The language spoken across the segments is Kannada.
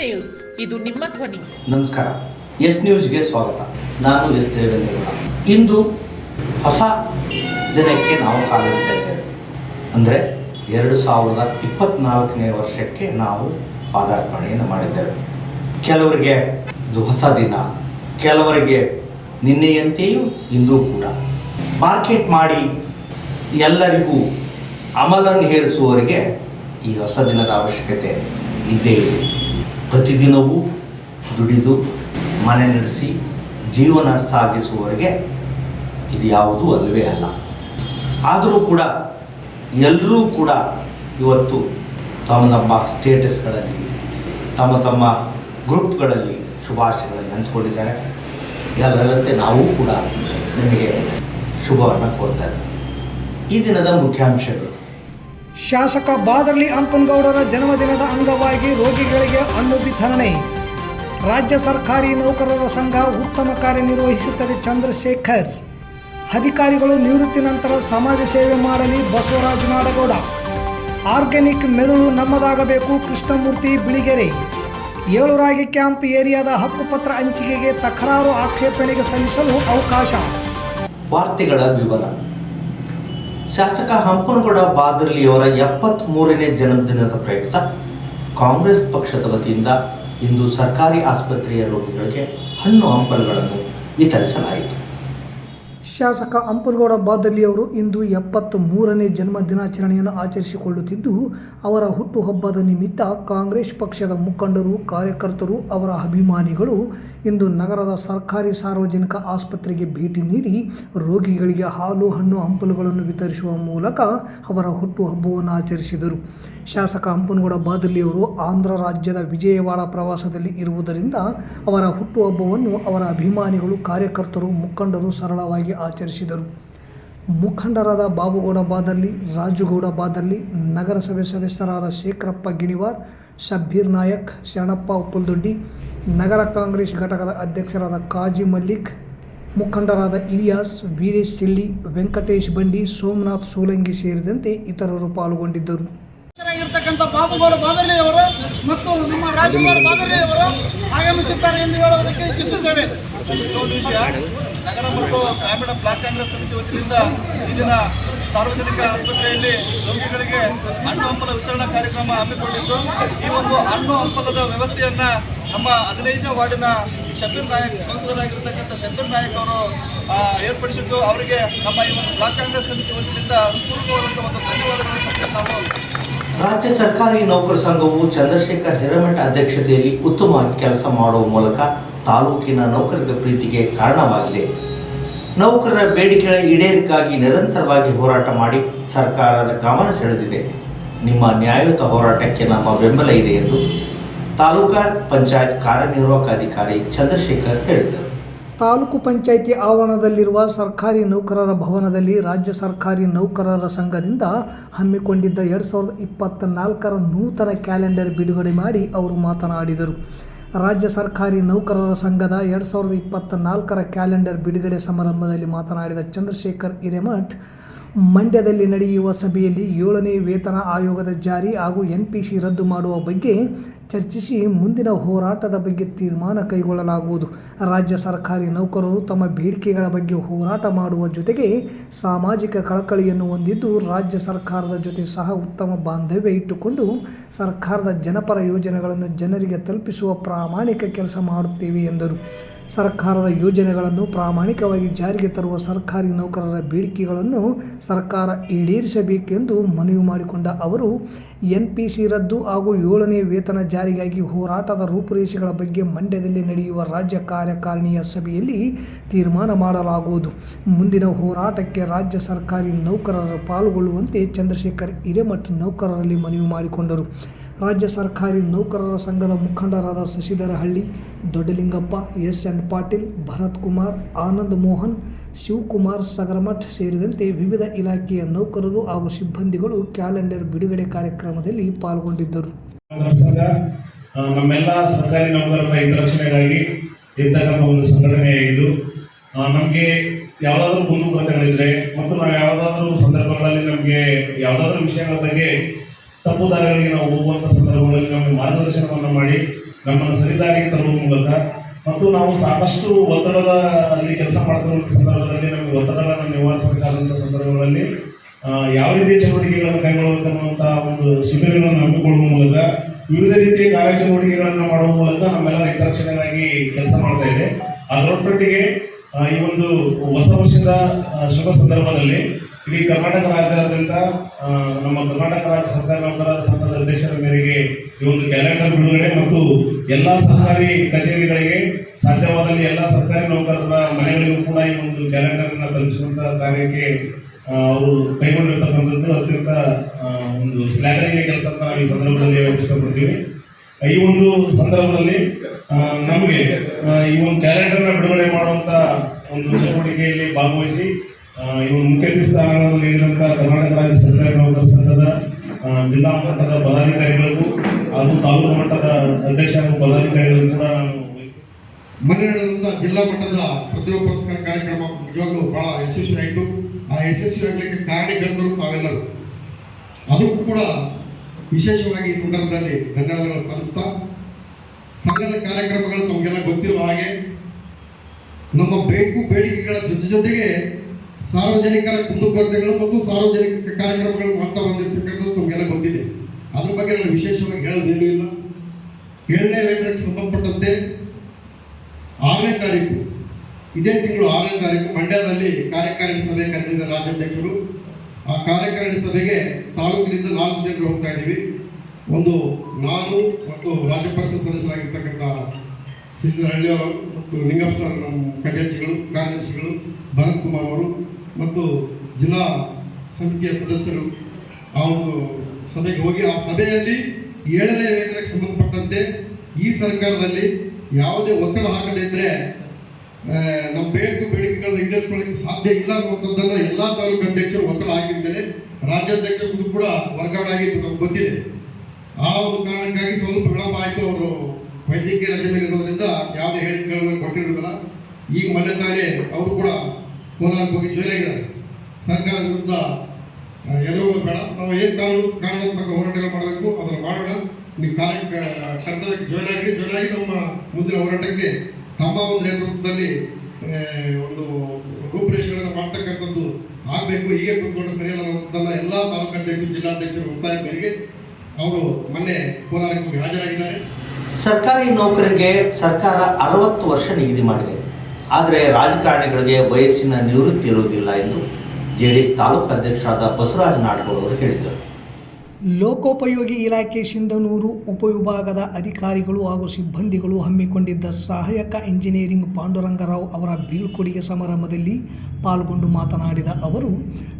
ನ್ಯೂಸ್ ಇದು ನಿಮ್ಮ ಧ್ವನಿ. ನಮಸ್ಕಾರ. ಎಸ್ ನ್ಯೂಸ್ಗೆ ಸ್ವಾಗತ. ನಾನು ಎಸ್ ದೇವೇಂದ್ರಗೌಡ. ಇಂದು ಹೊಸ ದಿನಕ್ಕೆ ನಾವು ಕಾಲಿಡ್ತಾ ಇದ್ದೇವೆ. ಅಂದರೆ ಎರಡು ಸಾವಿರದ ಇಪ್ಪತ್ನಾಲ್ಕನೇ ವರ್ಷಕ್ಕೆ ನಾವು ಪಾದಾರ್ಪಣೆಯನ್ನು ಮಾಡಿದ್ದೇವೆ. ಕೆಲವರಿಗೆ ಇದು ಹೊಸ ದಿನ. ಕೆಲವರಿಗೆ ನಿನ್ನೆಯಂತೆಯೂ ಇಂದೂ ಕೂಡ. ಮಾರ್ಕೆಟ್ ಮಾಡಿ ಎಲ್ಲರಿಗೂ ಅಮಲನ್ನು ಹೇರಿಸುವವರಿಗೆ ಈ ಹೊಸ ದಿನದ ಅವಶ್ಯಕತೆ ಇದ್ದೇ ಇದೆ. ಪ್ರತಿದಿನವೂ ದುಡಿದು ಮನೆ ನಡೆಸಿ ಜೀವನ ಸಾಗಿಸುವವರಿಗೆ ಇದು ಯಾವುದೂ ಅಲ್ಲವೇ ಅಲ್ಲ. ಆದರೂ ಕೂಡ ಎಲ್ಲರೂ ಕೂಡ ಇವತ್ತು ತಮ್ಮ ತಮ್ಮ ಸ್ಟೇಟಸ್ಗಳಲ್ಲಿ, ತಮ್ಮ ತಮ್ಮ ಗ್ರೂಪ್ಗಳಲ್ಲಿ ಶುಭಾಶಯಗಳನ್ನು ಹಂಚ್ಕೊಂಡಿದ್ದಾರೆ. ಎಲ್ಲರಂತೆ ನಾವು ಕೂಡ ನಿಮಗೆ ಶುಭವನ್ನು ಕೋರ್ತಾರೆ ಈ ದಿನದ ಮುಖ್ಯಾಂಶಗಳು. ಶಾಸಕ ಬಾದರ್ಲಿ ಅಂಪನಗೌಡರ ಜನ್ಮದಿನದ ಅಂಗವಾಗಿ ರೋಗಿಗಳಿಗೆ ಹಣ್ಣು ವಿತರಣೆ. ರಾಜ್ಯ ಸರ್ಕಾರಿ ನೌಕರರ ಸಂಘ ಉತ್ತಮ ಕಾರ್ಯನಿರ್ವಹಿಸುತ್ತದೆ ಚಂದ್ರಶೇಖರ್. ಅಧಿಕಾರಿಗಳು ನಿವೃತ್ತಿ ನಂತರ ಸಮಾಜ ಸೇವೆ ಮಾಡಲಿ ಬಸವರಾಜ ನಾಡಗೌಡ. ಆರ್ಗ್ಯಾನಿಕ್ ಮೆದುಳು ನಮ್ಮದಾಗಬೇಕು ಕೃಷ್ಣಮೂರ್ತಿ ಬಿಳಿಗೆರೆ. ಏಳುರಾಗಿ ಕ್ಯಾಂಪ್ ಏರಿಯಾದ ಹಕ್ಕುಪತ್ರ ಹಂಚಿಕೆಗೆ ತಕರಾರು ಆಕ್ಷೇಪಣೆಗೆ ಸಲ್ಲಿಸಲು ಅವಕಾಶ. ವಾರ್ತೆಗಳ ವಿವರ. ಶಾಸಕ ಹಂಪನಗೌಡ ಬಾದರ್ಲಿಯವರ ಎಪ್ಪತ್ತ್ಮೂರನೇ ಜನ್ಮದಿನದ ಪ್ರಯುಕ್ತ ಕಾಂಗ್ರೆಸ್ ಪಕ್ಷದ ವತಿಯಿಂದ ಇಂದು ಸರ್ಕಾರಿ ಆಸ್ಪತ್ರೆಯ ರೋಗಿಗಳಿಗೆ ಹಣ್ಣು ಹಂಪಲುಗಳನ್ನು ವಿತರಿಸಲಾಯಿತು. ಶಾಸಕ ಅಂಪನಗೌಡ ಬಾದಲ್ಲಿಯವರು ಇಂದು ಎಪ್ಪತ್ತು ಮೂರನೇ ಜನ್ಮ ದಿನಾಚರಣೆಯನ್ನು ಆಚರಿಸಿಕೊಳ್ಳುತ್ತಿದ್ದು, ಅವರ ಹುಟ್ಟುಹಬ್ಬದ ನಿಮಿತ್ತ ಕಾಂಗ್ರೆಸ್ ಪಕ್ಷದ ಮುಖಂಡರು, ಕಾರ್ಯಕರ್ತರು, ಅವರ ಅಭಿಮಾನಿಗಳು ಇಂದು ನಗರದ ಸರ್ಕಾರಿ ಸಾರ್ವಜನಿಕ ಆಸ್ಪತ್ರೆಗೆ ಭೇಟಿ ನೀಡಿ ರೋಗಿಗಳಿಗೆ ಹಾಲು, ಹಣ್ಣು, ಹಂಪಲುಗಳನ್ನು ವಿತರಿಸುವ ಮೂಲಕ ಅವರ ಹುಟ್ಟುಹಬ್ಬವನ್ನು ಆಚರಿಸಿದರು. ಶಾಸಕ ಹಂಪನಗೌಡ ಬಾದಲಿಯವರು ಆಂಧ್ರ ರಾಜ್ಯದ ವಿಜಯವಾಡ ಪ್ರವಾಸದಲ್ಲಿ ಇರುವುದರಿಂದ ಅವರ ಹುಟ್ಟುಹಬ್ಬವನ್ನು ಅವರ ಅಭಿಮಾನಿಗಳು, ಕಾರ್ಯಕರ್ತರು, ಮುಖಂಡರು ಸರಳವಾಗಿ ಆಚರಿಸಿದರು. ಮುಖಂಡರಾದ ಬಾಬುಗೌಡ ಬಾದರ್ಲಿ ರಾಜುಗೌಡ ಬಾದರ್ಲಿ ನಗರಸಭೆ ಸದಸ್ಯರಾದ ಶೇಖರಪ್ಪ ಗಿಣಿವಾರ್, ಶಬ್ಬೀರ್ ನಾಯಕ್, ಶರಣಪ್ಪ ಉಪ್ಪಲ್ದೊಡ್ಡಿ, ನಗರ ಕಾಂಗ್ರೆಸ್ ಘಟಕದ ಅಧ್ಯಕ್ಷರಾದ ಕಾಜಿ ಮಲ್ಲಿಕ್, ಮುಖಂಡರಾದ ಇಲಿಯಾಸ್, ವೀರೇಶ್ ಚಿಳ್ಳಿ ವೆಂಕಟೇಶ್ ಬಂಡಿ, ಸೋಮನಾಥ್ ಸೋಲಂಗಿ ಸೇರಿದಂತೆ ಇತರರು ಪಾಲ್ಗೊಂಡಿದ್ದರು. ಬಾಬುಗೌಡ ಬಾದರ್ಲಿ ಅವರು ಮತ್ತು ನಮ್ಮ ರಾಜಗೌಡ ಬಾದರ್ಲಿ ಅವರು ಆಗಮಿಸುತ್ತಾರೆ ಎಂದು ಹೇಳುವುದಕ್ಕೆ ಇಚ್ಛಿಸುತ್ತೇವೆ. ನಗರ ಮತ್ತು ಗ್ರಾಮೀಣ ಬ್ಲಾಕ್ ಕಾಂಗ್ರೆಸ್ ಸಮಿತಿ ವತಿಯಿಂದ ಈ ದಿನ ಸಾರ್ವಜನಿಕ ಆಸ್ಪತ್ರೆಯಲ್ಲಿ ರೋಗಿಗಳಿಗೆ ಹಣ್ಣು ಹಂಪಲ ವಿತರಣಾ ಕಾರ್ಯಕ್ರಮ ಹಮ್ಮಿಕೊಂಡಿದ್ದು, ಈ ಒಂದು ಹಣ್ಣು ಹಂಪಲದ ವ್ಯವಸ್ಥೆಯನ್ನ ನಮ್ಮ ಹದಿನೈದನೇ ವಾರ್ಡಿನ ಶಬೀರ್ ನಾಯಕ್ ಸಂಸದರಾಗಿರ್ತಕ್ಕಂಥ ಶಬೀರ್ ನಾಯಕ್ ಅವರು ಏರ್ಪಡಿಸಿದ್ದು. ಅವರಿಗೆ ನಮ್ಮ ಈ ಒಂದು ಬ್ಲಾಕ್ ಕಾಂಗ್ರೆಸ್ ಸಮಿತಿ ವತಿಯಿಂದ ಪೂರ್ವವಾದಂಥ ಒಂದು ಧನ್ಯವಾದಗಳನ್ನು ನಾವು ರಾಜ್ಯ ಸರ್ಕಾರಿ ನೌಕರ ಸಂಘವು ಚಂದ್ರಶೇಖರ್ ಹಿರಮಠ ಅಧ್ಯಕ್ಷತೆಯಲ್ಲಿ ಉತ್ತಮವಾಗಿ ಕೆಲಸ ಮಾಡುವ ಮೂಲಕ ತಾಲೂಕಿನ ನೌಕರರ ಪ್ರೀತಿಗೆ ಕಾರಣವಾಗಿದೆ. ನೌಕರರ ಬೇಡಿಕೆಗಳ ಈಡೇರಿಕೆಗಾಗಿ ನಿರಂತರವಾಗಿ ಹೋರಾಟ ಮಾಡಿ ಸರ್ಕಾರದ ಗಮನ ಸೆಳೆದಿದೆ. ನಿಮ್ಮ ನ್ಯಾಯಯುತ ಹೋರಾಟಕ್ಕೆ ನಮ್ಮ ಬೆಂಬಲ ಇದೆ ಎಂದು ತಾಲೂಕಾ ಪಂಚಾಯತ್ ಕಾರ್ಯನಿರ್ವಾಹಕ ಅಧಿಕಾರಿ ಚಂದ್ರಶೇಖರ್ ಹೇಳಿದರು. ತಾಲೂಕು ಪಂಚಾಯಿತಿ ಆವರಣದಲ್ಲಿರುವ ಸರ್ಕಾರಿ ನೌಕರರ ಭವನದಲ್ಲಿ ರಾಜ್ಯ ಸರ್ಕಾರಿ ನೌಕರರ ಸಂಘದಿಂದ ಹಮ್ಮಿಕೊಂಡಿದ್ದ ಎರಡು ಸಾವಿರದ ಇಪ್ಪತ್ತ ನಾಲ್ಕರ ನೂತನ ಕ್ಯಾಲೆಂಡರ್ ಬಿಡುಗಡೆ ಮಾಡಿ ಅವರು ಮಾತನಾಡಿದರು. ರಾಜ್ಯ ಸರ್ಕಾರಿ ನೌಕರರ ಸಂಘದ ಎರಡು ಸಾವಿರದ ಇಪ್ಪತ್ತ ನಾಲ್ಕರ ಕ್ಯಾಲೆಂಡರ್ ಬಿಡುಗಡೆ ಸಮಾರಂಭದಲ್ಲಿ ಮಾತನಾಡಿದ ಚಂದ್ರಶೇಖರ್ ಹಿರೇಮಠ್ ಮಂಡ್ಯದಲ್ಲಿ ನಡೆಯುವ ಸಭೆಯಲ್ಲಿ ಏಳನೇ ವೇತನ ಆಯೋಗದ ಜಾರಿ ಹಾಗೂ ಎನ್ ಪಿ ಸಿ ರದ್ದು ಮಾಡುವ ಬಗ್ಗೆ ಚರ್ಚಿಸಿ ಮುಂದಿನ ಹೋರಾಟದ ಬಗ್ಗೆ ತೀರ್ಮಾನ ಕೈಗೊಳ್ಳಲಾಗುವುದು. ರಾಜ್ಯ ಸರ್ಕಾರಿ ನೌಕರರು ತಮ್ಮ ಬೇಡಿಕೆಗಳ ಬಗ್ಗೆ ಹೋರಾಟ ಮಾಡುವ ಜೊತೆಗೆ ಸಾಮಾಜಿಕ ಕಳಕಳಿಯನ್ನು ಹೊಂದಿದ್ದು ರಾಜ್ಯ ಸರ್ಕಾರದ ಜೊತೆ ಸಹ ಉತ್ತಮ ಬಾಂಧವ್ಯ ಇಟ್ಟುಕೊಂಡು ಸರ್ಕಾರದ ಜನಪರ ಯೋಜನೆಗಳನ್ನು ಜನರಿಗೆ ತಲುಪಿಸುವ ಪ್ರಾಮಾಣಿಕ ಕೆಲಸ ಮಾಡುತ್ತೇವೆ ಎಂದರು. ಸರ್ಕಾರದ ಯೋಜನೆಗಳನ್ನು ಪ್ರಾಮಾಣಿಕವಾಗಿ ಜಾರಿಗೆ ತರುವ ಸರ್ಕಾರಿ ನೌಕರರ ಬೇಡಿಕೆಗಳನ್ನು ಸರ್ಕಾರ ಈಡೇರಿಸಬೇಕೆಂದು ಮನವಿ ಮಾಡಿಕೊಂಡ ಅವರು ಎನ್ ಪಿ ಸಿ ರದ್ದು ಹಾಗೂ ಏಳನೇ ವೇತನ ಜಾರಿಗಾಗಿ ಹೋರಾಟದ ರೂಪುರೇಷೆಗಳ ಬಗ್ಗೆ ಮಂಡ್ಯದಲ್ಲಿ ನಡೆಯುವ ರಾಜ್ಯ ಕಾರ್ಯಕಾರಿಣಿಯ ಸಭೆಯಲ್ಲಿ ತೀರ್ಮಾನ ಮಾಡಲಾಗುವುದು. ಮುಂದಿನ ಹೋರಾಟಕ್ಕೆ ರಾಜ್ಯ ಸರ್ಕಾರಿ ನೌಕರರು ಪಾಲ್ಗೊಳ್ಳುವಂತೆ ಚಂದ್ರಶೇಖರ್ ಹಿರೇಮಠ್ ನೌಕರರಲ್ಲಿ ಮನವಿ ಮಾಡಿಕೊಂಡರು. ರಾಜ್ಯ ಸರ್ಕಾರಿ ನೌಕರರ ಸಂಘದ ಮುಖಂಡರಾದ ಶಶಿಧರ ಹಳ್ಳಿ ದೊಡ್ಡಲಿಂಗಪ್ಪ, ಎಸ್. ಎನ್. ಪಾಟೀಲ್, ಭರತ್ ಕುಮಾರ್, ಆನಂದ್ ಮೋಹನ್, ಶಿವಕುಮಾರ್ ಸಗರಮಠ್ ಸೇರಿದಂತೆ ವಿವಿಧ ಇಲಾಖೆಯ ನೌಕರರು ಹಾಗೂ ಸಿಬ್ಬಂದಿಗಳು ಕ್ಯಾಲೆಂಡರ್ ಬಿಡುಗಡೆ ಕಾರ್ಯಕ್ರಮದಲ್ಲಿ ಪಾಲ್ಗೊಂಡಿದ್ದರು. ನಮ್ಮೆಲ್ಲ ಸರ್ಕಾರಿ ನೌಕರರ ಹಿತರಕ್ಷಣೆಗಾಗಿ ಇರ್ತಕ್ಕಂಥ ಒಂದು ಸಂಘಟನೆ ನಮಗೆ ಯಾವುದಾದ್ರೂ ಕುಂದುಕೊರತೆಗಳಿದ್ರೆ ಮತ್ತು ನಾವು ಯಾವುದಾದ್ರೂ ಸಂದರ್ಭಗಳಲ್ಲಿ ನಮಗೆ ಯಾವುದಾದ್ರೂ ವಿಷಯಗಳ ಬಗ್ಗೆ ತಪ್ಪು ದಾರಿಗಳಿಗೆ ನಾವು ಹೋಗುವಂಥ ಸಂದರ್ಭಗಳಲ್ಲಿ ನಮಗೆ ಮಾರ್ಗದರ್ಶನವನ್ನು ಮಾಡಿ ನಮ್ಮನ್ನು ಸರಿದಾರಿಗೆ ತರುವ ಮೂಲಕ ಮತ್ತು ನಾವು ಸಾಕಷ್ಟು ಒತ್ತಡದ ಅಲ್ಲಿ ಕೆಲಸ ಮಾಡ್ತಿರುವ ಸಂದರ್ಭದಲ್ಲಿ ನಮಗೆ ಒತ್ತಡಗಳನ್ನು ನಿವಾರಿಸಬೇಕಾದಂಥ ಸಂದರ್ಭಗಳಲ್ಲಿ ಯಾವ ರೀತಿಯ ಚಟುವಟಿಕೆಗಳನ್ನು ಕೈಗೊಳ್ಳುವಂತಹ ಒಂದು ಶಿಬಿರಗಳನ್ನು ಹಮ್ಮಿಕೊಳ್ಳುವ ಮೂಲಕ ವಿವಿಧ ರೀತಿಯ ಕಾರ್ಯಚಟುವಟಿಕೆಗಳನ್ನು ಮಾಡುವ ಮೂಲಕ ನಮ್ಮೆಲ್ಲ ಹಿತರಕ್ಷಣೆಗಾಗಿ ಕೆಲಸ ಮಾಡ್ತಾ ಇದೆ. ಅದರೊಟ್ಟೊಟ್ಟಿಗೆ ಆ, ಈ ಒಂದು ಹೊಸ ವರ್ಷದ ಶುಭ ಸಂದರ್ಭದಲ್ಲಿ ಇಡೀ ಕರ್ನಾಟಕ ರಾಜ್ಯಾದ್ಯಂತ ಆ, ನಮ್ಮ ಕರ್ನಾಟಕ ರಾಜ್ಯ ಸರ್ಕಾರ ನಂತರ ಸಂಘದ ನಿರ್ದೇಶನ ಮೇರೆಗೆ ಈ ಒಂದು ಕ್ಯಾಲೆಂಡರ್ ಬಿಡುಗಡೆ ಮತ್ತು ಎಲ್ಲ ಸರ್ಕಾರಿ ಕಚೇರಿಗಳಿಗೆ ಸಾಧ್ಯವಾದಲ್ಲಿ ಎಲ್ಲ ಸರ್ಕಾರಿ ನೌಕರರ ಮನೆಗಳಿಗೂ ಕೂಡ ಈ ಒಂದು ಕ್ಯಾಲೆಂಡರ್ ಅನ್ನ ತಲುಪಿಸುವಂತಹ ಕಾರ್ಯಕ್ಕೆ ಅವರು ಕೈಗೊಂಡಿರ್ತಕ್ಕಂಥದ್ದು ಅತ್ಯಂತ ಒಂದು ಸ್ಲಾಗರಿಗೆ ಕೆಲಸ ಈ ಸಂದರ್ಭದಲ್ಲಿ ಇಷ್ಟಪಡ್ತೀವಿ. ಈ ಒಂದು ಸಂದರ್ಭದಲ್ಲಿ ನಮಗೆ ಈ ಒಂದು ಕ್ಯಾಲೆಂಡರ್ನ ಬಿಡುಗಡೆ ಮಾಡುವಂಥ ಒಂದು ಚಟುವಟಿಕೆಯಲ್ಲಿ ಭಾಗವಹಿಸಿ ಈ ಒಂದು ಮುಖ್ಯ ಸ್ಥಾನವನ್ನು ನೀಡಿದಂಥ ಕರ್ನಾಟಕ ರಾಜ್ಯ ಸರ್ಕಾರಿ ನೌಕರ ಸಂಘದ ಜಿಲ್ಲಾ ಮಟ್ಟದ ಪದಾಧಿಕಾರಿಗಳಿಗೂ ಹಾಗೂ ತಾಲೂಕು ಮಟ್ಟದ ಅಧ್ಯಕ್ಷ ಹಾಗೂ ಕೂಡ ನಾನು ಜಿಲ್ಲಾ ಮಟ್ಟದ ಪ್ರತಿಯೊಬ್ಬ ಕಾರ್ಯಕ್ರಮ ನಿಜವಾಗ್ಲೂ ಬಹಳ ಯಶಸ್ವಿ ಆಯಿತು ಆ ಯಶಸ್ವಿ ಆಗಲಿಕ್ಕೆ ಕಾರಣೀಕರ್ತರು ತಾವೆಲ್ಲರೂ. ಅದಕ್ಕೂ ಕೂಡ ವಿಶೇಷವಾಗಿ ಈ ಸಂದರ್ಭದಲ್ಲಿ ಧನ್ಯವಾದಗಳನ್ನು ಸಲ್ಲಿಸ್ತಾ ಸಂಘದ ಕಾರ್ಯಕ್ರಮಗಳು ತಮಗೆಲ್ಲ ಗೊತ್ತಿರುವ ಹಾಗೆ ನಮ್ಮ ಬೇಕು ಬೇಡಿಕೆಗಳ ಜೊತೆ ಜೊತೆಗೆ ಸಾರ್ವಜನಿಕರ ಕುಂದುಕೊರತೆಗಳು ಮತ್ತು ಸಾರ್ವಜನಿಕ ಕಾರ್ಯಕ್ರಮಗಳು ಮಾಡ್ತಾ ಬಂದಿರ್ತಕ್ಕಂಥದ್ದು ತಮಗೆಲ್ಲ ಗೊತ್ತಿದೆ. ಅದ್ರ ಬಗ್ಗೆ ನಾನು ವಿಶೇಷವಾಗಿ ಹೇಳೋದೇನೂ ಇಲ್ಲ. ಏಳನೇ ವೇತನಕ್ಕೆ ಸಂಬಂಧಪಟ್ಟಂತೆ ಆರನೇ ತಾರೀಕು, ಇದೇ ತಿಂಗಳು ಆರನೇ ತಾರೀಕು ಮಂಡ್ಯದಲ್ಲಿ ಕಾರ್ಯಕಾರಿಣಿ ಸಭೆ ಕರೆದಿದ್ದ ರಾಜ್ಯಾಧ್ಯಕ್ಷರು. ಆ ಕಾರ್ಯಕಾರಿಣಿ ಸಭೆಗೆ ತಾಲೂಕಿನಿಂದ ನಾಲ್ಕು ಜನರು ಹೋಗ್ತಾ ಇದ್ದೀವಿ. ಒಂದು ನಾನು ಮತ್ತು ರಾಜ್ಯ ಪರಿಷತ್ ಸದಸ್ಯರಾಗಿರ್ತಕ್ಕಂಥ ಹಳ್ಳಿಯವರು ಮತ್ತು ನಿಂಗಪ್ಪ ಸರ್ ನಮ್ಮ ಖಜಾಂಚಿಗಳು ಕಾರ್ಯದರ್ಶಿಗಳು, ಭರತ್ ಕುಮಾರ್ ಅವರು ಮತ್ತು ಜಿಲ್ಲಾ ಸಮಿತಿಯ ಸದಸ್ಯರು ಆ ಒಂದು ಸಭೆಗೆ ಹೋಗಿ ಆ ಸಭೆಯಲ್ಲಿ ಏಳನೇ ವೇತನಕ್ಕೆ ಸಂಬಂಧಪಟ್ಟಂತೆ ಈ ಸರ್ಕಾರದಲ್ಲಿ ಯಾವುದೇ ಒತ್ತಡ ಹಾಕದೇ ಇದ್ದರೆ ನಮ್ಮ ಬೇಡಿಕೆ ಬೇಡಿಕೆಗಳನ್ನ ಈಡೇರಿಸ್ಕೊಳ್ಳಿಕ್ಕೆ ಸಾಧ್ಯ ಇಲ್ಲ ಅನ್ನುವಂಥದ್ದನ್ನು ಎಲ್ಲ ತಾಲೂಕು ಅಧ್ಯಕ್ಷರು ಒತ್ತಡ ಹಾಕಿದ ಮೇಲೆ ರಾಜ್ಯಾಧ್ಯಕ್ಷರು ಕೂಡ ವರ್ಗಾವಣೆ ಆಗಿದ್ದು ನಮ್ಗೆ ಗೊತ್ತಿದೆ. ಆ ಒಂದು ಕಾರಣಕ್ಕಾಗಿ ಸ್ವಲ್ಪ ವಿಳಂಬ ಆಯಿತು. ಅವರು ವೈದ್ಯಕೀಯ ರಜೆ ಮೇಲೆ ಇರೋದ್ರಿಂದ ಯಾವುದೇ ಹೇಳಿಕೆಗಳನ್ನು ಕೊಟ್ಟಿರೋದಿಲ್ಲ. ಈಗ ಮೊನ್ನೆ ತಾನೇ ಅವರು ಕೂಡ ಕೋಲಾರಕ್ಕೆ ಹೋಗಿ ಜೈಲ್ ಆಗಿದ್ದಾರೆ. ಸರ್ಕಾರದ ವಿರುದ್ಧ ಆ, ಎದುರುಗೋದು ಬೇಡ. ನಾವು ಏನು ಕಾನೂನು ಕಾನೂನಾತ್ಮಕ ಹೋರಾಟಗಳು ಮಾಡಬೇಕು ಅದನ್ನು ಮಾಡೋಣ. ನೀವು ಕಾರ್ಯ ಕರ್ತವ್ಯಕ್ಕೆ ಜಾಯ್ನ್ ಆಗಿ ಜಾಯ್ನ್ ಆಗಿ ನಮ್ಮ ಮುಂದಿನ ಹೋರಾಟಕ್ಕೆ ತಮ್ಮ ಒಂದು ನೇತೃತ್ವದಲ್ಲಿ ಒಂದು ರೂಪುರೇಷೆಗಳನ್ನು ಮಾಡ್ತಕ್ಕಂಥದ್ದು ಆಗಬೇಕು. ಹೀಗೆ ಕೂತ್ಕೊಂಡು ಸರಿಯಲ್ಲ ಎಲ್ಲ ತಾಲೂಕು ಅಧ್ಯಕ್ಷರು ಜಿಲ್ಲಾಧ್ಯಕ್ಷರು ಒತ್ತಾಯ ಮೇರೆಗೆ ಅವರು ಮೊನ್ನೆ ಕೋಲಾರಕ್ಕೆ ಹಾಜರಾಗಿದ್ದಾರೆ. ಸರ್ಕಾರಿ ನೌಕರಿಗೆ ಸರ್ಕಾರ ಅರವತ್ತು ವರ್ಷ ನಿಗದಿ ಮಾಡಿದೆ. ಆದರೆ ರಾಜಕಾರಣಿಗಳಿಗೆ ವಯಸ್ಸಿನ ನಿವೃತ್ತಿ ಇರುವುದಿಲ್ಲ ಎಂದು ಜೆ ಡಿ ಎಸ್ ತಾಲೂಕು ಅಧ್ಯಕ್ಷರಾದ ಬಸವರಾಜ ಅವರು ಹೇಳಿದರು. ಲೋಕೋಪಯೋಗಿ ಇಲಾಖೆ ಸಿಂಧನೂರು ಉಪವಿಭಾಗದ ಅಧಿಕಾರಿಗಳು ಹಾಗೂ ಸಿಬ್ಬಂದಿಗಳು ಹಮ್ಮಿಕೊಂಡಿದ್ದ ಸಹಾಯಕ ಇಂಜಿನಿಯರಿಂಗ್ ಪಾಂಡುರಂಗರಾವ್ ಅವರ ಬೀಳ್ಕೊಡುಗೆ ಸಮಾರಂಭದಲ್ಲಿ ಪಾಲ್ಗೊಂಡು ಮಾತನಾಡಿದ ಅವರು,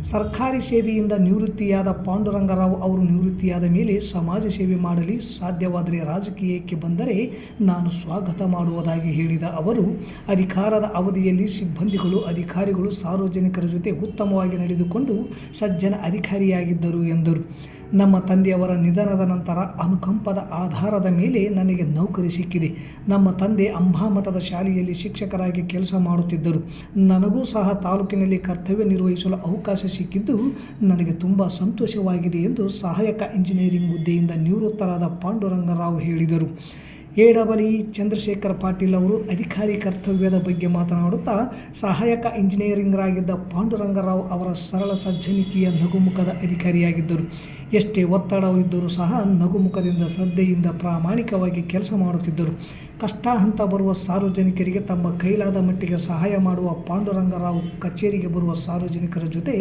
ಸರ್ಕಾರಿ ಸೇವೆಯಿಂದ ನಿವೃತ್ತಿಯಾದ ಪಾಂಡುರಂಗರಾವ್ ಅವರು ನಿವೃತ್ತಿಯಾದ ಮೇಲೆ ಸಮಾಜ ಸೇವೆ ಮಾಡಲಿ, ಸಾಧ್ಯವಾದರೆ ರಾಜಕೀಯಕ್ಕೆ ಬಂದರೆ ನಾನು ಸ್ವಾಗತ ಮಾಡುವುದಾಗಿ ಹೇಳಿದ ಅವರು, ಅಧಿಕಾರದ ಅವಧಿಯಲ್ಲಿ ಸಿಬ್ಬಂದಿಗಳು, ಅಧಿಕಾರಿಗಳು ಸಾರ್ವಜನಿಕರ ಜೊತೆ ಉತ್ತಮವಾಗಿ ನಡೆದುಕೊಂಡು ಸಜ್ಜನ ಅಧಿಕಾರಿಯಾಗಿದ್ದರು ಎಂದರು. ನಮ್ಮ ತಂದೆಯವರ ನಿಧನದ ನಂತರ ಅನುಕಂಪದ ಆಧಾರದ ಮೇಲೆ ನನಗೆ ನೌಕರಿ ಸಿಕ್ಕಿದೆ. ನಮ್ಮ ತಂದೆ ಅಂಬಾಮಠದ ಶಾಲೆಯಲ್ಲಿ ಶಿಕ್ಷಕರಾಗಿ ಕೆಲಸ ಮಾಡುತ್ತಿದ್ದರು. ನನಗೂ ಸಹ ತಾಲೂಕಿನಲ್ಲಿ ಕರ್ತವ್ಯ ನಿರ್ವಹಿಸಲು ಅವಕಾಶ ಸಿಕ್ಕಿದ್ದು ನನಗೆ ತುಂಬ ಸಂತೋಷವಾಗಿದೆ ಎಂದು ಸಹಾಯಕ ಇಂಜಿನಿಯರಿಂಗ್ ಹುದ್ದೆಯಿಂದ ನಿವೃತ್ತರಾದ ಪಾಂಡುರಂಗರಾವ್ ಹೇಳಿದರು. ಎ ಡಬಲ್ ಚಂದ್ರಶೇಖರ್ ಪಾಟೀಲ್ ಅವರು ಅಧಿಕಾರಿ ಕರ್ತವ್ಯದ ಬಗ್ಗೆ ಮಾತನಾಡುತ್ತಾ ಸಹಾಯಕ ಇಂಜಿನಿಯರಿಂಗರಾಗಿದ್ದ ಪಾಂಡುರಂಗರಾವ್ ಅವರ ಸರಳ ಸಜ್ಜನಿಕೆಯ ನಗುಮುಖದ ಅಧಿಕಾರಿಯಾಗಿದ್ದರು. ಎಷ್ಟೇ ಒತ್ತಡವಿದ್ದರೂ ಸಹ ನಗುಮುಖದಿಂದ ಶ್ರದ್ಧೆಯಿಂದ ಪ್ರಾಮಾಣಿಕವಾಗಿ ಕೆಲಸ ಮಾಡುತ್ತಿದ್ದರು. ಕಷ್ಟ ಹಂತ ಬರುವ ಸಾರ್ವಜನಿಕರಿಗೆ ತಮ್ಮ ಕೈಲಾದ ಮಟ್ಟಿಗೆ ಸಹಾಯ ಮಾಡುವ ಪಾಂಡುರಂಗರಾವ್ ಕಚೇರಿಗೆ ಬರುವ ಸಾರ್ವಜನಿಕರ ಜೊತೆ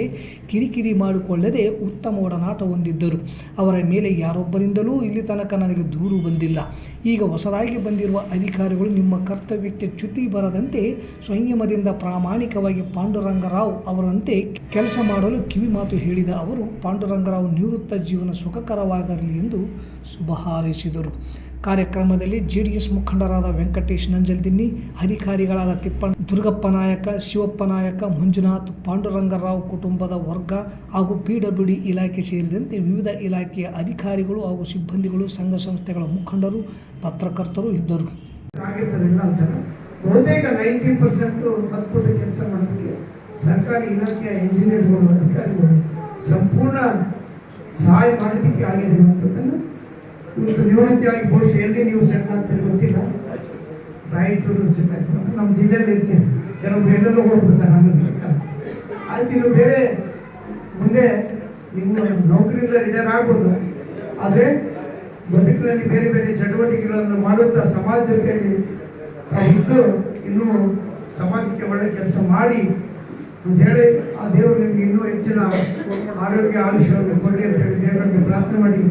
ಕಿರಿಕಿರಿ ಮಾಡಿಕೊಳ್ಳದೆ ಉತ್ತಮ ಒಡನಾಟ ಹೊಂದಿದ್ದರು. ಅವರ ಮೇಲೆ ಯಾರೊಬ್ಬರಿಂದಲೂ ಇಲ್ಲಿ ತನಕ ನನಗೆ ದೂರು ಬಂದಿಲ್ಲ. ಈಗ ಹೊಸದಾಗಿ ಬಂದಿರುವ ಅಧಿಕಾರಿಗಳು ನಿಮ್ಮ ಕರ್ತವ್ಯಕ್ಕೆ ಚ್ಯುತಿ ಬರದಂತೆ ಸಂಯಮದಿಂದ ಪ್ರಾಮಾಣಿಕವಾಗಿ ಪಾಂಡುರಂಗರಾವ್ ಅವರಂತೆ ಕೆಲಸ ಮಾಡಲು ಕಿವಿಮಾತು ಹೇಳಿದ ಅವರು, ಪಾಂಡುರಂಗರಾವ್ ನಿವೃತ್ತ ಜೀವನ ಸುಖಕರವಾಗಲಿ ಎಂದು ಶುಭ ಹಾರೈಸಿದರು. ಕಾರ್ಯಕ್ರಮದಲ್ಲಿ ಜೆ ಡಿ ಎಸ್ ಮುಖಂಡರಾದ ವೆಂಕಟೇಶ್ ನಂಜಲ್ದಿನ್ನಿ, ಅಧಿಕಾರಿಗಳಾದ ತಿಪ್ಪಣ್ಣ ದುರ್ಗಪ್ಪ ನಾಯಕ, ಶಿವಪ್ಪ ನಾಯಕ, ಮಂಜುನಾಥ್, ಪಾಂಡುರಂಗರಾವ್ ಕುಟುಂಬದ ವರ್ಗ ಹಾಗೂ ಪಿ ಡಬ್ಲ್ಯೂ ಡಿ ಇಲಾಖೆ ಸೇರಿದಂತೆ ವಿವಿಧ ಇಲಾಖೆಯ ಅಧಿಕಾರಿಗಳು ಹಾಗೂ ಸಿಬ್ಬಂದಿಗಳು, ಸಂಘ ಸಂಸ್ಥೆಗಳ ಮುಖಂಡರು, ಪತ್ರಕರ್ತರು ಇದ್ದರು. ಬಹುತೇಕ ನೈಂಟಿ ಪರ್ಸೆಂಟು ಅದ್ಭುತ ಕೆಲಸ ಮಾಡೋದಕ್ಕೆ ಸರ್ಕಾರಿ ಇಲಾಖೆಯ ಇಂಜಿನಿಯರ್ಗಳು ಅಧಿಕಾರಿಗಳು ಸಂಪೂರ್ಣ ಸಹಾಯ ಮಾಡೋದಕ್ಕೆ ಆಗಿದೆ ಅನ್ನೋದನ್ನು ಇವತ್ತು ನಿವೃತ್ತಿಯಾಗಿ ಬಹುಶಃ ಎಲ್ಲಿ ನೀವು ಸೆಟ್ ಆಗ್ತೀರಿ ಗೊತ್ತಿಲ್ಲ. ರಾಯಚೂರು ಸೆಟ್ಲ್ ಆಗ್ತಾರೆ ನಮ್ಮ ಜಿಲ್ಲೆಯಲ್ಲಿ ಇರ್ತೀನಿ ಕೆಲವು ಬೇರೆಲ್ಲೂ ಹೋಗ್ಬಿಡ್ತಾರೆ ಸಿಕ್ಕಲ್ಲ ಆಯ್ತು, ಇನ್ನು ಬೇರೆ ಮುಂದೆ ನೀವು ನೌಕರಿಯಿಂದ ರಿಟೈರ್ ಆಗ್ಬೋದು. ಆದರೆ ಬದುಕಿನಲ್ಲಿ ಬೇರೆ ಬೇರೆ ಚಟುವಟಿಕೆಗಳನ್ನು ಮಾಡುತ್ತಾ ಸಮಾಜ ಜೊತೆಯಲ್ಲಿ ಇದ್ದು ಇನ್ನೂ ಸಮಾಜಕ್ಕೆ ಒಳ್ಳೆ ಕೆಲಸ ಮಾಡಿ ಅಂತೇಳಿ ಆ ದೇವರು ನಿಮಗೆ ಇನ್ನೂ ಹೆಚ್ಚಿನ ಆರೋಗ್ಯ, ಆಯುಷ್ಯವನ್ನು ಕೊಡಿ ಅಂತ ಹೇಳಿ ದೇವರಲ್ಲಿ ಪ್ರಾರ್ಥನೆ ಮಾಡಿ.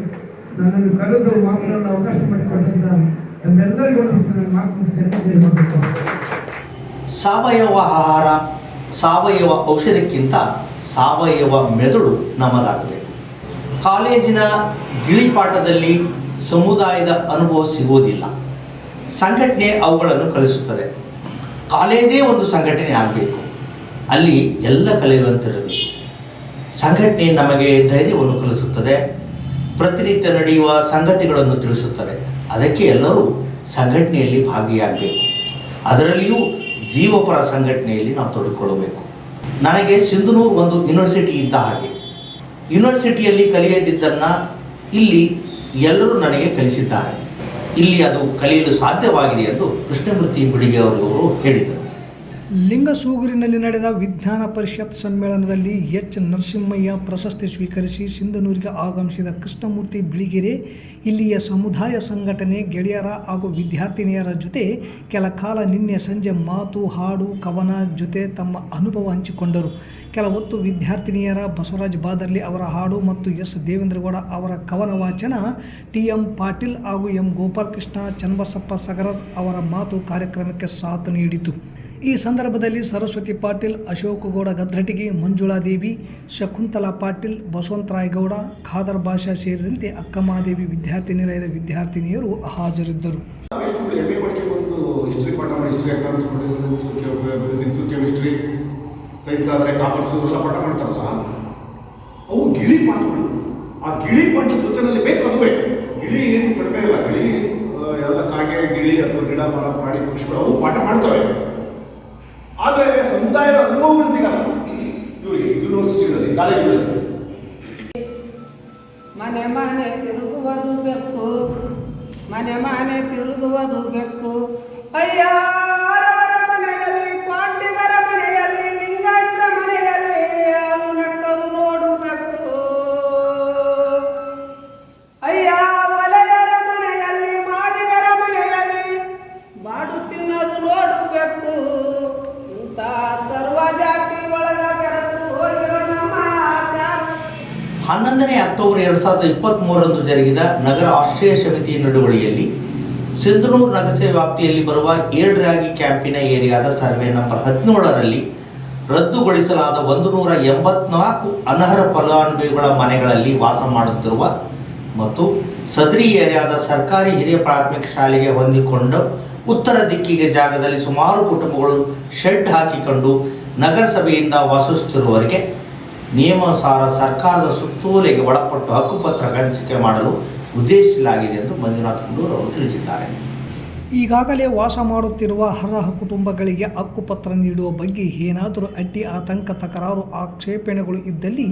ನನ್ನನ್ನು ಕರೆದು ಮಾತನಾಡಲು ಅವಕಾಶ ಮಾಡಿಕೊಟ್ಟಂತ ಸಾವಯವ ಆಹಾರ, ಸಾವಯವ ಔಷಧಕ್ಕಿಂತ ಸಾವಯವ ಮೆದುಳು ನಮ್ಮದಾಗಬೇಕು ಕಾಲೇಜಿನ ಗಿಳಿಪಾಠದಲ್ಲಿ ಸಮುದಾಯದ ಅನುಭವ ಸಿಗುವುದಿಲ್ಲ. ಸಂಘಟನೆ ಅವುಗಳನ್ನು ಕಲಿಸುತ್ತದೆ. ಕಾಲೇಜೇ ಒಂದು ಸಂಘಟನೆ ಆಗಬೇಕು. ಅಲ್ಲಿ ಎಲ್ಲ ಕಲಿಯುವಂತಿರಬೇಕು. ಸಂಘಟನೆ ನಮಗೆ ಧೈರ್ಯವನ್ನು ಕಲಿಸುತ್ತದೆ. ಪ್ರತಿನಿತ್ಯ ನಡೆಯುವ ಸಂಗತಿಗಳನ್ನು ತಿಳಿಸುತ್ತದೆ. ಅದಕ್ಕೆ ಎಲ್ಲರೂ ಸಂಘಟನೆಯಲ್ಲಿ ಭಾಗಿಯಾಗಬೇಕು. ಅದರಲ್ಲಿಯೂ ಜೀವಪರ ಸಂಘಟನೆಯಲ್ಲಿ ನಾವು ತೊಡಗಿಕೊಳ್ಳಬೇಕು ನನಗೆ ಸಿಂಧನೂರು ಒಂದು ಯೂನಿವರ್ಸಿಟಿ ಇದ್ದ ಹಾಗೆ. ಯೂನಿವರ್ಸಿಟಿಯಲ್ಲಿ ಕಲಿಯದಿದ್ದನ್ನು ಇಲ್ಲಿ ಎಲ್ಲರೂ ನನಗೆ ಕಲಿಸಿದ್ದಾರೆ. ಇಲ್ಲಿ ಅದು ಕಲಿಯಲು ಸಾಧ್ಯವಾಗಿದೆ ಎಂದು ಕೃಷ್ಣಮೂರ್ತಿ ಬಿಡಿಗೆ ಅವರು ಹೇಳಿದರು. ಲಿಂಗಸೂಗೂರಿನಲ್ಲಿ ನಡೆದ ವಿಜ್ಞಾನ ಪರಿಷತ್ ಸಮ್ಮೇಳನದಲ್ಲಿ ಎಚ್. ನರಸಿಂಹಯ್ಯ ಪ್ರಶಸ್ತಿ ಸ್ವೀಕರಿಸಿ ಸಿಂಧನೂರಿಗೆ ಆಗಮಿಸಿದ ಕೃಷ್ಣಮೂರ್ತಿ ಬಿಳಿಗೆರೆ, ಇಲ್ಲಿಯ ಸಮುದಾಯ ಸಂಘಟನೆ ಗೆಳೆಯರ ಹಾಗೂ ವಿದ್ಯಾರ್ಥಿನಿಯರ ಜೊತೆ ಕೆಲ ಕಾಲ ನಿನ್ನೆ ಸಂಜೆ ಮಾತು, ಹಾಡು, ಕವನ ಜೊತೆ ತಮ್ಮ ಅನುಭವ ಹಂಚಿಕೊಂಡರು. ಕೆಲ ಹೊತ್ತು ವಿದ್ಯಾರ್ಥಿನಿಯರ ಬಸವರಾಜ್ ಬಾದರ್ಲಿ ಅವರ ಹಾಡು ಮತ್ತು ಎಸ್. ದೇವೇಂದ್ರಗೌಡ ಅವರ ಕವನ ವಾಚನ ಟಿ. ಎಂ. ಪಾಟೀಲ್ ಹಾಗೂ ಎಂ. ಗೋಪಾಲಕೃಷ್ಣ, ಚನ್ನಬಸಪ್ಪ ಸಗರದ್ ಅವರ ಮಾತು ಕಾರ್ಯಕ್ರಮಕ್ಕೆ ಸಾಥ್ ನೀಡಿತು. ಈ ಸಂದರ್ಭದಲ್ಲಿ ಸರಸ್ವತಿ ಪಾಟೀಲ್, ಅಶೋಕಗೌಡ ಗದ್ರಟಿಗೆ ಮಂಜುಳಾದೇವಿ ಶಕುಂತಲಾ ಪಾಟೀಲ್ ಬಸವಂತರಾಯಗೌಡ ಖಾದರ್ ಭಾಷಾ ಸೇರಿದಂತೆ ಅಕ್ಕಮಹಾದೇವಿ ವಿದ್ಯಾರ್ಥಿ ನಿಲಯದ ವಿದ್ಯಾರ್ಥಿನಿಯರು ಹಾಜರಿದ್ದರು. ಸೈನ್ಸ್ ಆದರೆ ಕಾಮರ್ಸ್ ಎಲ್ಲ ಪಾಠ ಮಾಡ್ತಾರಲ್ಲ ಅವು ಗಿಳಿ ಪಾಠಗಳು. ಆ ಗಿಳಿ ಪಾಠ ಜೊತೆನಲ್ಲಿ ಬೇಕು ಅದುವೇ ಗಿಳಿ ಏನು ಕಡಿಮೆ ಇಲ್ಲ ಗಿಳಿ ಎಲ್ಲ ಕಾಗೆ ಗಿಳಿ ಅಥವಾ ಗಿಡ ಮರ ಪ್ರಾಣಿ ಪಕ್ಷಿಗಳು ಅವು ಪಾಠ ಮಾಡ್ತವೆ. ಸಮುದಾಯದ ಅನುಭವಗಳು ಸಿಗಲ್ಲ. ಇವರಿಗೆ ಯೂನಿವರ್ಸಿಟಿಗಳಲ್ಲಿ ಕಾಲೇಜುಗಳಲ್ಲಿ ಮನೆ ಮನೆ ತಿರುಗುವುದು ಬೆಕ್ಕು. ಮನೆ ಮನೆ ತಿರುಗುವುದು ಬೆಕ್ಕು. ಅಯ್ಯಾರವರ ಸಾವಿರದ ಇಪ್ಪತ್ತ್ಮೂರರಂದು ಜರುಗಿದ ನಗರ ಆಶ್ರಯ ಸಮಿತಿ ನಡುವಳಿಯಲ್ಲಿ ಸಿಂಧನೂರು ನಗರಸಭೆ ವ್ಯಾಪ್ತಿಯಲ್ಲಿ ಬರುವ ಏಳ್ರಾಗಿ ಕ್ಯಾಂಪಿನ ಏರಿಯಾದ ಸರ್ವೆ ನಂಬರ್ ಹದಿನೇಳರಲ್ಲಿ ರದ್ದುಗೊಳಿಸಲಾದ ಒಂದು ನೂರ ಎಂಬತ್ನಾಲ್ಕು ಅನರ್ಹ ಫಲಾನುಭವಿಗಳ ಮನೆಗಳಲ್ಲಿ ವಾಸ ಮಾಡುತ್ತಿರುವ ಮತ್ತು ಸದರಿ ಏರಿಯಾದ ಸರ್ಕಾರಿ ಹಿರಿಯ ಪ್ರಾಥಮಿಕ ಶಾಲೆಗೆ ಹೊಂದಿಕೊಂಡು ಉತ್ತರ ದಿಕ್ಕಿಗೆ ಜಾಗದಲ್ಲಿ ಸುಮಾರು ಕುಟುಂಬಗಳು ಶೆಡ್ ಹಾಕಿಕೊಂಡು ನಗರಸಭೆಯಿಂದ ವಾಸಿಸುತ್ತಿರುವವರಿಗೆ ನಿಯಮಾನುಸಾರ ಸರ್ಕಾರದ ಸುತ್ತೋಲೆಗೆ ಒಳಪಟ್ಟು ಹಕ್ಕುಪತ್ರ ಹಂಚಿಕೆ ಮಾಡಲು ಉದ್ದೇಶಿಸಲಾಗಿದೆ ಎಂದು ಮಂಜುನಾಥ್ ಗುಂಡೂರು ಅವರು ತಿಳಿಸಿದ್ದಾರೆ. ಈಗಾಗಲೇ ವಾಸ ಮಾಡುತ್ತಿರುವ ಅರ್ಹ ಕುಟುಂಬಗಳಿಗೆ ಹಕ್ಕುಪತ್ರ ನೀಡುವ ಬಗ್ಗೆ ಏನಾದರೂ ಅಡ್ಡಿ ಆತಂಕ, ತಕರಾರು, ಆಕ್ಷೇಪಣೆಗಳು ಇದ್ದಲ್ಲಿ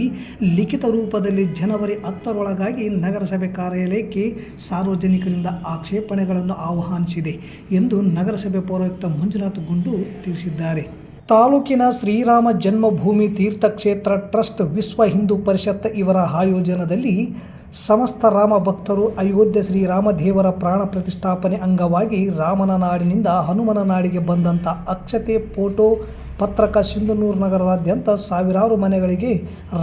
ಲಿಖಿತ ರೂಪದಲ್ಲಿ ಜನವರಿ ಹತ್ತರೊಳಗಾಗಿ ನಗರಸಭೆ ಕಾರ್ಯಾಲಯಕ್ಕೆ ಸಾರ್ವಜನಿಕರಿಂದ ಆಕ್ಷೇಪಣೆಗಳನ್ನು ಆಹ್ವಾನಿಸಿದೆ ಎಂದು ನಗರಸಭೆ ಪೌರಾಯುಕ್ತ ಮಂಜುನಾಥ್ ಗುಂಡೂರು ತಿಳಿಸಿದ್ದಾರೆ. ತಾಲೂಕಿನ ಶ್ರೀರಾಮ ಜನ್ಮಭೂಮಿ ತೀರ್ಥಕ್ಷೇತ್ರ ಟ್ರಸ್ಟ್ ವಿಶ್ವ ಹಿಂದೂ ಪರಿಷತ್ ಇವರ ಆಯೋಜನದಲ್ಲಿ ಸಮಸ್ತ ರಾಮ ಭಕ್ತರು ಅಯೋಧ್ಯೆ ಶ್ರೀರಾಮದೇವರ ಪ್ರಾಣ ಪ್ರತಿಷ್ಠಾಪನೆ ಅಂಗವಾಗಿ ರಾಮನ ನಾಡಿನಿಂದ ಹನುಮನ ನಾಡಿಗೆ ಬಂದಂಥ ಅಕ್ಷತೆ ಫೋಟೋ ಪತ್ರಕ ಸಿಂಧನೂರು ನಗರದಾದ್ಯಂತ ಸಾವಿರಾರು ಮನೆಗಳಿಗೆ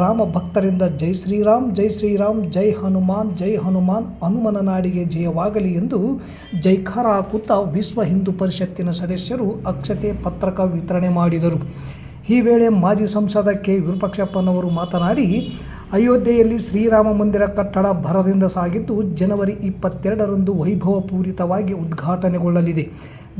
ರಾಮ ಭಕ್ತರಿಂದ ಜೈ ಶ್ರೀರಾಮ್ ಜೈ ಶ್ರೀರಾಮ್, ಜೈ ಹನುಮಾನ್ ಜೈ ಹನುಮಾನ್ ಹನುಮನ ನಾಡಿಗೆ ಜಯವಾಗಲಿ ಎಂದು ಜೈಕಾರ ಹಾಕುತ್ತಾ ವಿಶ್ವ ಹಿಂದೂ ಪರಿಷತ್ತಿನ ಸದಸ್ಯರು ಅಕ್ಷತೆ ಪತ್ರಕ ವಿತರಣೆ ಮಾಡಿದರು. ಈ ವೇಳೆ ಮಾಜಿ ಸಂಸದ ಕೆ. ವಿರೂಪಾಕ್ಷಪ್ಪನವರು ಮಾತನಾಡಿ, ಅಯೋಧ್ಯೆಯಲ್ಲಿ ಶ್ರೀರಾಮ ಮಂದಿರ ಕಟ್ಟಡ ಭರದಿಂದ ಸಾಗಿದ್ದು ಜನವರಿ ಇಪ್ಪತ್ತೆರಡರಂದು ವೈಭವಪೂರಿತವಾಗಿ ಉದ್ಘಾಟನೆಗೊಳ್ಳಲಿದೆ.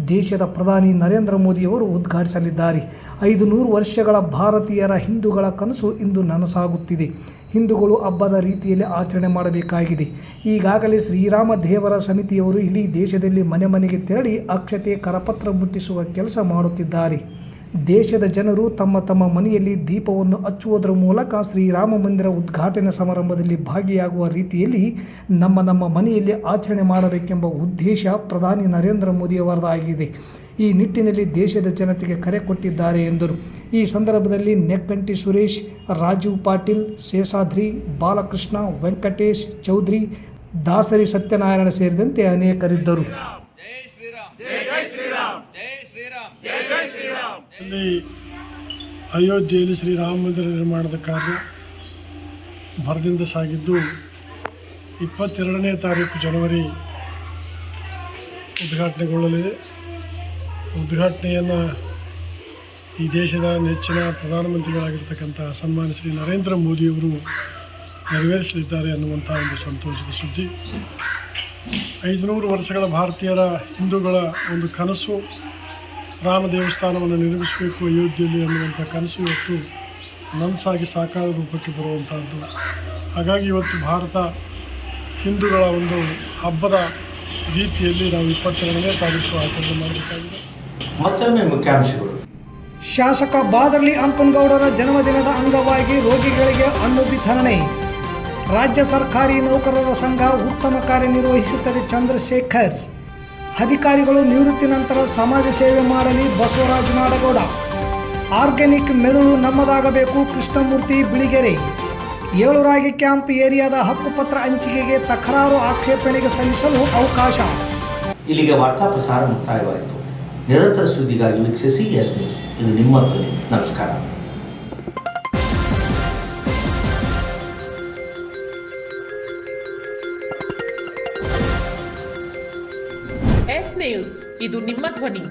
ದೇಶದ ಪ್ರಧಾನಿ ನರೇಂದ್ರ ಮೋದಿಯವರು ಉದ್ಘಾಟಿಸಲಿದ್ದಾರೆ. ಐದು ನೂರು ವರ್ಷಗಳ ಭಾರತೀಯರ ಹಿಂದೂಗಳ ಕನಸು ಇಂದು ನನಸಾಗುತ್ತಿದೆ. ಹಿಂದೂಗಳು ಹಬ್ಬದ ರೀತಿಯಲ್ಲಿ ಆಚರಣೆ ಮಾಡಬೇಕಾಗಿದೆ. ಈಗಾಗಲೇ ಶ್ರೀರಾಮ ದೇವರ ಸಮಿತಿಯವರು ಇಡೀ ದೇಶದಲ್ಲಿ ಮನೆ ಮನೆಗೆ ತೆರಳಿ ಅಕ್ಷತೆ ಕರಪತ್ರ ಮುಟ್ಟಿಸುವ ಕೆಲಸ ಮಾಡುತ್ತಿದ್ದಾರೆ. ದೇಶದ ಜನರು ತಮ್ಮ ತಮ್ಮ ಮನೆಯಲ್ಲಿ ದೀಪವನ್ನು ಹಚ್ಚುವುದರ ಮೂಲಕ ಶ್ರೀರಾಮ ಮಂದಿರ ಉದ್ಘಾಟನೆ ಸಮಾರಂಭದಲ್ಲಿ ಭಾಗಿಯಾಗುವ ರೀತಿಯಲ್ಲಿ ನಮ್ಮ ನಮ್ಮ ಮನೆಯಲ್ಲಿ ಆಚರಣೆ ಮಾಡಬೇಕೆಂಬ ಉದ್ದೇಶ ಪ್ರಧಾನಿ ನರೇಂದ್ರ ಮೋದಿಯವರದಾಗಿದೆ ಈ ನಿಟ್ಟಿನಲ್ಲಿ ದೇಶದ ಜನತೆಗೆ ಕರೆ ಕೊಟ್ಟಿದ್ದಾರೆ ಎಂದರು. ಈ ಸಂದರ್ಭದಲ್ಲಿ ನೆಕ್ಕಂಟಿ ಸುರೇಶ್, ರಾಜೀವ್ ಪಾಟೀಲ್, ಶೇಷಾದ್ರಿ, ಬಾಲಕೃಷ್ಣ, ವೆಂಕಟೇಶ್ ಚೌಧರಿ, ದಾಸರಿ ಸತ್ಯನಾರಾಯಣ ಸೇರಿದಂತೆ ಅನೇಕರಿದ್ದರು. ಅಲ್ಲಿ ಅಯೋಧ್ಯೆಯಲ್ಲಿ ಶ್ರೀರಾಮ ಮಂದಿರ ನಿರ್ಮಾಣದ ಕಾರ್ಯ ಭರದಿಂದ ಸಾಗಿದ್ದು, ಇಪ್ಪತ್ತೆರಡನೇ ತಾರೀಕು ಜನವರಿ ಉದ್ಘಾಟನೆಗೊಳ್ಳಲಿದೆ. ಉದ್ಘಾಟನೆಯನ್ನು ಈ ದೇಶದ ನೆಚ್ಚಿನ ಪ್ರಧಾನಮಂತ್ರಿಗಳಾಗಿರ್ತಕ್ಕಂಥ ಸನ್ಮಾನ ಶ್ರೀ ನರೇಂದ್ರ ಮೋದಿಯವರು ನೆರವೇರಿಸಲಿದ್ದಾರೆ ಅನ್ನುವಂಥ ಒಂದು ಸಂತೋಷದ ಸುದ್ದಿ. ಐದುನೂರು ವರ್ಷಗಳ ಭಾರತೀಯರ ಹಿಂದೂಗಳ ಒಂದು ಕನಸು ರಾಮ ದೇವಸ್ಥಾನವನ್ನು ನಿರ್ಮಿಸಬೇಕು ಅಯೋಧ್ಯೆಯಲ್ಲಿ ಅನ್ನುವಂಥ ಕನಸು ಇವತ್ತು ನನಸಾಗಿ ಸಾಕಾರ ರೂಪಕ್ಕೆ ಬರುವಂಥದ್ದು ಹಾಗಾಗಿ ಇವತ್ತು ಭಾರತ ಹಿಂದೂಗಳ ಒಂದು ಹಬ್ಬದ ರೀತಿಯಲ್ಲಿ ನಾವು ಇಪ್ಪತ್ತೆರಡನೇ ತಾರೀಕು ಆಚರಣೆ ಮಾಡಬೇಕಾಗಿದೆ. ಮತ್ತೊಮ್ಮೆ ಮುಖ್ಯಾಂಶಗಳು. ಶಾಸಕ ಬಾದರ್ಲಿ ಅಂಪನ್ಗೌಡರ ಜನ್ಮದಿನದ ಅಂಗವಾಗಿ ರೋಗಿಗಳಿಗೆ ಹಣ್ಣು ವಿತರಣೆ. ರಾಜ್ಯ ಸರ್ಕಾರಿ ನೌಕರರ ಸಂಘ ಉತ್ತಮ ಕಾರ್ಯನಿರ್ವಹಿಸುತ್ತದೆ ಚಂದ್ರಶೇಖರ್. ಅಧಿಕಾರಿಗಳು ನಿವೃತ್ತಿ ನಂತರ ಸಮಾಜ ಸೇವೆ ಮಾಡಲಿ ಬಸವರಾಜ ನಾಡಗೌಡ. ಆರ್ಗ್ಯಾನಿಕ್ ಮೆದುಳು ನಮ್ಮದಾಗಬೇಕು, ಕೃಷ್ಣಮೂರ್ತಿ ಬಿಳಿಗೆರೆ. ಏಳುರಾಗಿ ಕ್ಯಾಂಪ್ ಏರಿಯಾದ ಹಕ್ಕುಪತ್ರ ಹಂಚಿಕೆಗೆ ತಕರಾರು ಆಕ್ಷೇಪಣೆಗೆ ಸಲ್ಲಿಸಲು ಅವಕಾಶ. ಇಲ್ಲಿಗೆ ವಾರ್ತಾ ಪ್ರಸಾರ ಮುಕ್ತಾಯವಾಯಿತು. ನಿರಂತರ ಸುದ್ದಿಗಾಗಿ ವೀಕ್ಷಿಸಿ ಎಸ್ ನ್ಯೂಸ್. ಇದು ನಿಮ್ಮ ನಮಸ್ಕಾರ. ಇದು ನಿಮ್ಮ ಧ್ವನಿ.